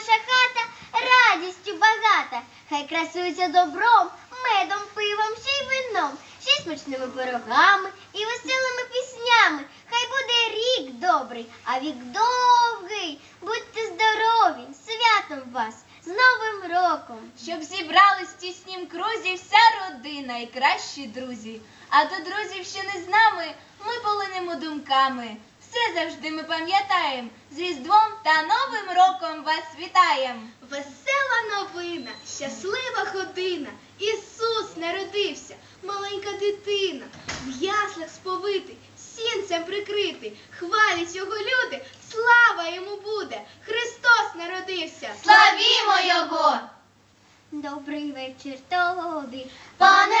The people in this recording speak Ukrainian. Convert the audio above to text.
Ваша хата радістю багата, хай красується добром, медом, пивом, ще й вином, ще й смачними пирогами і веселими піснями. Хай буде рік добрий, а вік довгий. Будьте здорові, святом вас, з Новим роком. Щоб зібрались в тіснім крузі вся родина і кращі друзі. А до друзів, що не з нами, ми полинемо думками. Все завжди ми пам'ятаємо. З Різдвом та Новим роком вас вітаєм! Весела новина, щаслива година. Ісус народився, маленька дитина, в яслах сповитий, сінцем прикритий. Хвалять його люди, слава йому буде. Христос народився. Славімо Його! Добрий вечір тобі, Пане